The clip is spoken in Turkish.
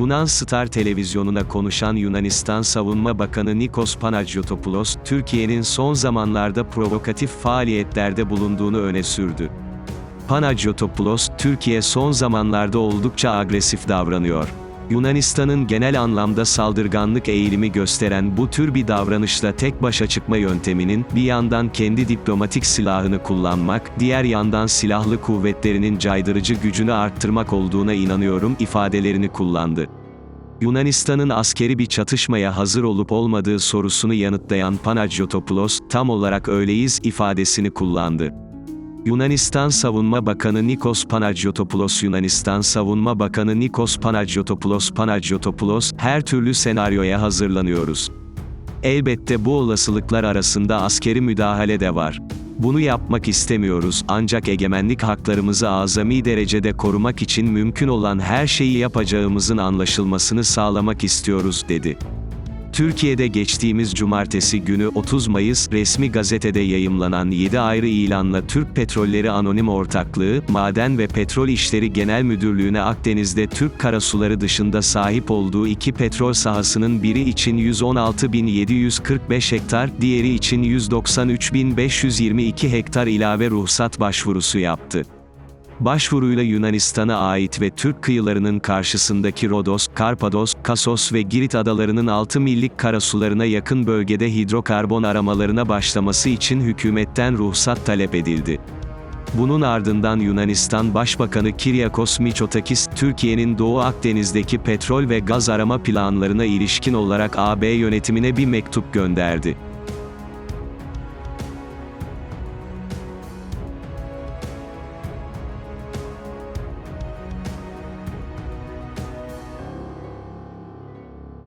Yunan Star televizyonuna konuşan Yunanistan Savunma Bakanı Nikos Panagiotopoulos, Türkiye'nin son zamanlarda provokatif faaliyetlerde bulunduğunu öne sürdü. Panagiotopoulos, Türkiye son zamanlarda oldukça agresif davranıyor. Yunanistan'ın genel anlamda saldırganlık eğilimi gösteren bu tür bir davranışla tek başa çıkma yönteminin, bir yandan kendi diplomatik silahını kullanmak, diğer yandan silahlı kuvvetlerinin caydırıcı gücünü arttırmak olduğuna inanıyorum ifadelerini kullandı. Yunanistan'ın askeri bir çatışmaya hazır olup olmadığı sorusunu yanıtlayan Panagiotopoulos, tam olarak öyleyiz ifadesini kullandı. Yunanistan Savunma Bakanı Nikos Panagiotopoulos Yunanistan Savunma Bakanı Nikos Panagiotopoulos Panagiotopoulos, her türlü senaryoya hazırlanıyoruz. Elbette bu olasılıklar arasında askeri müdahale de var. Bunu yapmak istemiyoruz ancak egemenlik haklarımızı azami derecede korumak için mümkün olan her şeyi yapacağımızın anlaşılmasını sağlamak istiyoruz, dedi. Türkiye'de geçtiğimiz cumartesi günü 30 Mayıs resmi gazetede yayımlanan 7 ayrı ilanla Türk Petrolleri Anonim Ortaklığı, Maden ve Petrol İşleri Genel Müdürlüğü'ne Akdeniz'de Türk karasuları dışında sahip olduğu iki petrol sahasının biri için 116.745 hektar, diğeri için 193.522 hektar ilave ruhsat başvurusu yaptı. Başvuruyla Yunanistan'a ait ve Türk kıyılarının karşısındaki Rodos, Karpados, Kasos ve Girit adalarının 6 millik karasularına yakın bölgede hidrokarbon aramalarına başlaması için hükümetten ruhsat talep edildi. Bunun ardından Yunanistan Başbakanı Kyriakos Mitsotakis, Türkiye'nin Doğu Akdeniz'deki petrol ve gaz arama planlarına ilişkin olarak AB yönetimine bir mektup gönderdi.